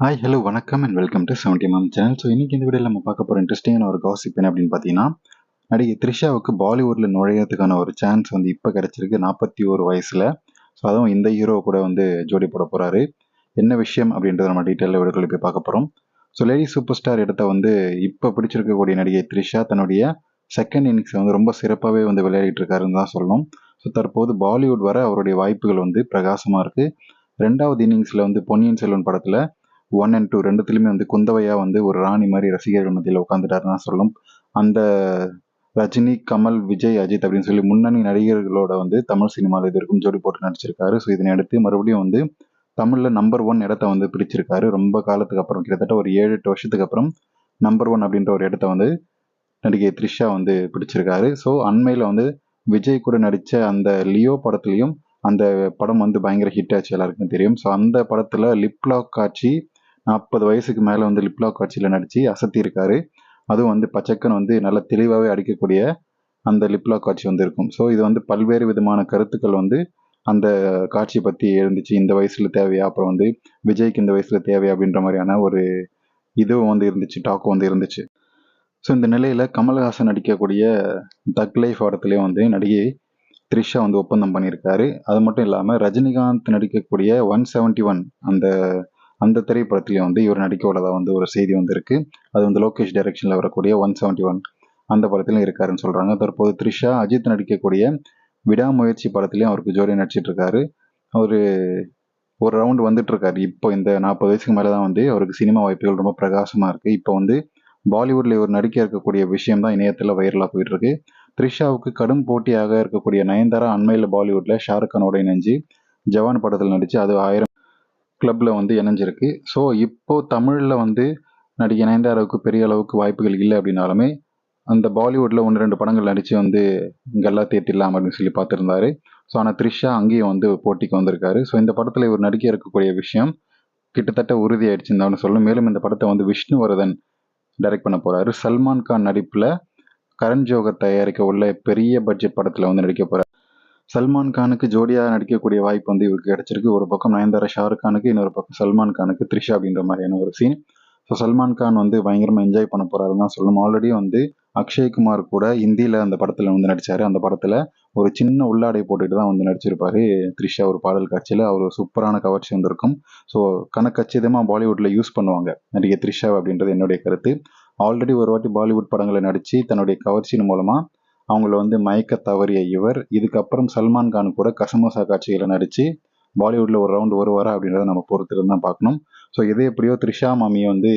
Hi hello வணக்கம் and welcome to seventy MM channel so இன்றைக்கி இந்த வீடியோவில் நம்ம பார்க்க போகிற இன்ட்ரெஸ்டிங்கான ஒரு காசிப் என்ன அப்படின்னு பார்த்தீங்கன்னா நடிகை த்ரிஷாவுக்கு பாலிவுட்டில் நுழையிறதுக்கான ஒரு சான்ஸ் வந்து இப்போ கிடச்சிருக்கு நாற்பத்தி ஒரு வயசில். ஸோ அதுவும் இந்த ஹீரோ கூட வந்து ஜோடி போட போகிறாரு என்ன விஷயம் அப்படின்றத நம்ம டீட்டெயிலில் வீடுகளில் போய் பார்க்க போகிறோம் ஸோ லேடி சூப்பர் ஸ்டார் இடத்த வந்து இப்போ பிடிச்சிருக்கக்கூடிய நடிகை த்ரிஷா தன்னுடைய செகண்ட் இன்னிங்ஸை வந்து ரொம்ப சிறப்பாகவே வந்து விளையாடிட்டு இருக்காருன்னு தான் சொல்லணும். ஸோ தற்போது பாலிவுட் வர அவருடைய வாய்ப்புகள் வந்து பிரகாசமாக இருக்குது ரெண்டாவது இன்னிங்ஸில் வந்து பொன்னியின் செல்வன் படத்தில் ஒன் அண்ட் டூ ரெண்டுத்துலையுமே வந்து குந்தவையாக வந்து ஒரு ராணி மாதிரி ரசிகர்கள் மத்தியில் உட்காந்துட்டாருன்னு சொல்லும் அந்த ரஜினி கமல் விஜய் அஜித் அப்படின்னு சொல்லி முன்னணி நடிகர்களோட வந்து தமிழ் சினிமாவில் இது இருக்கும் ஜோடி போட்டு நடிச்சிருக்காரு. ஸோ இதனை அடுத்து மறுபடியும் வந்து தமிழில் நம்பர் ஒன் இடத்த வந்து பிடிச்சிருக்காரு ரொம்ப காலத்துக்கு அப்புறம் கிட்டத்தட்ட ஒரு ஏழு எட்டு வருஷத்துக்கு அப்புறம் நம்பர் ஒன் அப்படின்ற ஒரு இடத்த வந்து நடிகை த்ரிஷா வந்து பிடிச்சிருக்காரு. ஸோ அண்மையில் வந்து விஜய் கூட நடித்த அந்த லியோ படத்துலையும் அந்த படம் வந்து பயங்கர ஹிட் ஆச்சு எல்லாருக்கும் தெரியும். ஸோ அந்த படத்தில் லிப்லாக் காட்சி நாற்பது வயசுக்கு மேலே வந்து லிப்லாக் காட்சியில் நடித்து அசத்தியிருக்காரு அதுவும் வந்து பச்சைக்கன் வந்து நல்ல தெளிவாகவே அடிக்கக்கூடிய அந்த லிப்லாக் காட்சி வந்து இருக்கும். ஸோ இது வந்து பல்வேறு விதமான கருத்துக்கள் வந்து அந்த காட்சியை பற்றி இருந்துச்சு இந்த வயசில் தேவையா? அப்புறம் வந்து விஜய்க்கு இந்த வயசில் தேவையா? அப்படின்ற மாதிரியான ஒரு இதுவும் வந்து இருந்துச்சு. டாக்கும் வந்து இருந்துச்சு. ஸோ இந்த நிலையில் கமல்ஹாசன் நடிக்கக்கூடிய தக் லைஃப் படத்துலேயும் வந்து நடிகை த்ரிஷா வந்து ஒப்பந்தம் பண்ணியிருக்காரு. அது மட்டும் இல்லாமல் ரஜினிகாந்த் நடிக்கக்கூடிய ஒன் செவன்ட்டி ஒன் அந்த அந்த திரைப்படத்துலேயும் வந்து இவர் நடிக்க உள்ளதாக வந்து ஒரு செய்தி வந்து இருக்குது அது வந்து லோகேஷ் டைரக்ஷனில் வரக்கூடிய ஒன் செவன்ட்டி ஒன் அந்த படத்துலையும் இருக்காருன்னு சொல்கிறாங்க தற்போது த்ரிஷா அஜித் நடிக்கக்கூடிய விடாமுயற்சி படத்துலையும் அவருக்கு ஜோடி நடிச்சிட்டு இருக்காரு அவர் ஒரு ரவுண்டு வந்துட்டு இருக்காரு இப்போ இந்த நாற்பது வயசுக்கு மேலே தான் வந்து அவருக்கு சினிமா வாய்ப்புகள் ரொம்ப பிரகாசமாக இருக்குது இப்போ வந்து பாலிவுட்டில் இவர் நடிக்க இருக்கக்கூடிய விஷயம் தான் இணையத்தில் வைரலாக போயிட்டு இருக்கு த்ரிஷாவுக்கு கடும் போட்டியாக இருக்கக்கூடிய நயன்தாரா அண்மையில் பாலிவுட்டில் ஷாருக் கானோட இணைஞ்சு ஜவான் படத்தில் நடித்து அது ஆயிரம் கிளப்பில் வந்து இணைஞ்சிருக்கு. ஸோ இப்போது தமிழில் வந்து நடிகை நயன்தாராவுக்கு பெரிய அளவுக்கு வாய்ப்புகள் இல்லை அப்படின்னாலுமே அந்த பாலிவுட்டில் ஒன்று ரெண்டு படங்கள் நடித்து வந்து இங்கெல்லாம் தேர்த்திடலாம் அப்படின்னு சொல்லி பார்த்துருந்தாரு. ஸோ ஆனால் த்ரிஷா அங்கேயும் வந்து போட்டிக்கு வந்திருக்காரு. ஸோ இந்த படத்தில் இவர் நடிக்க இருக்கக்கூடிய விஷயம் கிட்டத்தட்ட உறுதியாயிடுச்சு தான் சொல்லும் மேலும் இந்த படத்தை வந்து விஷ்ணுவர்தன் டைரக்ட் பண்ண போகிறாரு சல்மான் கான் நடிப்பில் கரண் ஜோகர் தயாரிக்க உள்ள பெரிய பட்ஜெட் படத்தில் வந்து நடிக்க போகிறார் சல்மான் கானுக்கு ஜோடியாக நடிக்கக்கூடிய வாய்ப்பு வந்து இவருக்கு கிடைச்சிருக்கு. ஒரு பக்கம் நயன்தாரா ஷாருக் கானுக்கு இன்னொரு பக்கம் சல்மான் கானுக்கு த்ரிஷா அப்படின்ற மாதிரியான ஒரு சீன் ஸோ சல்மான் கான் வந்து பயங்கரமாக என்ஜாய் பண்ண போகிறாருன்னு தான் சொல்லணும். ஆல்ரெடி வந்து அக்ஷய்குமார் கூட ஹிந்தியில் அந்த படத்தில் வந்து நடித்தார் அந்த படத்தில் ஒரு சின்ன உள்ளாடை போட்டுட்டு தான் வந்து நடிச்சிருப்பாரு. த்ரிஷா ஒரு பாடல் காட்சியில் அவர் சூப்பரான கவர்ச்சி வந்திருக்கும். ஸோ கணக்கச்சிதமாக பாலிவுட்டில் யூஸ் பண்ணுவாங்க நடிகை த்ரிஷா அப்படின்றது என்னுடைய கருத்து. ஆல்ரெடி ஒரு வாட்டி பாலிவுட் படங்களை நடித்து தன்னுடைய கவர்ச்சியின் மூலமாக அவங்கள வந்து மயக்க தவறிய இவர். இதுக்கப்புறம் சல்மான் கான் கூட கசமோசா காட்சிகளை நடித்து பாலிவுட்டில் ஒரு ரவுண்டு வருவாரா அப்படின்றத நம்ம பொறுத்திருந்து தான் பார்க்கணும். ஸோ இதே எப்படியோ த்ரிஷா மாமியை வந்து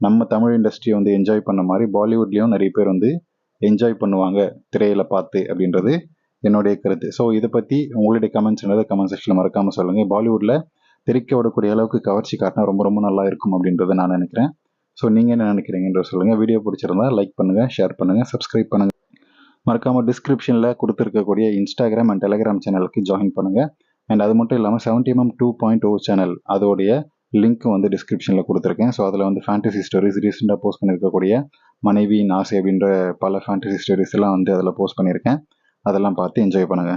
நம்ம தமிழ் இண்டஸ்ட்ரியை வந்து என்ஜாய் பண்ண மாதிரி பாலிவுட்லேயும் நிறைய பேர் வந்து என்ஜாய் பண்ணுவாங்க திரையில் பார்த்து அப்படின்றது என்னுடைய கருத்து. ஸோ இதை பற்றி உங்களுடைய கமெண்ட்ஸ் என்னது கமெண்ட் செக்ஷனில் மறக்காமல் சொல்லுங்கள் பாலிவுட்டில் திரிக்க விடக்கூடிய அளவுக்கு கவர்ச்சி காட்டினா ரொம்ப ரொம்ப நல்லா இருக்கும் அப்படின்றத நான் நினைக்கிறேன். ஸோ நீங்கள் என்ன நினைக்கிறீங்கன்ற சொல்லுங்கள் வீடியோ பிடிச்சிருந்தா லைக் பண்ணுங்கள் ஷேர் பண்ணுங்கள் சப்ஸ்கிரைப் பண்ணுங்கள் மறக்காமல் டிஸ்கிரிப்ஷனில் கொடுத்துருக்கக்கூடிய இன்ஸ்டாகிராம் அண்ட் டெலிகிராம் சேனலுக்கு ஜாயின் பண்ணுங்கள் அண்ட் அது மட்டும் இல்லாமல் seventy MM two point O channel அதோடைய லிங்க் வந்து டிஸ்கிரிப்ஷனில் கொடுத்துருக்கேன். ஸோ அதில் வந்து ஃபேண்டசி ஸ்டோரிஸ் ரீசெண்டாக போஸ்ட் பண்ணியிருக்கக்கூடிய மனைவி நாசை அப்படின்ற பல ஃபேண்டசி ஸ்டோரிஸ் எல்லாம் வந்து அதில் போஸ்ட் பண்ணியிருக்கேன் அதெல்லாம் பார்த்து என்ஜாய் பண்ணுங்கள்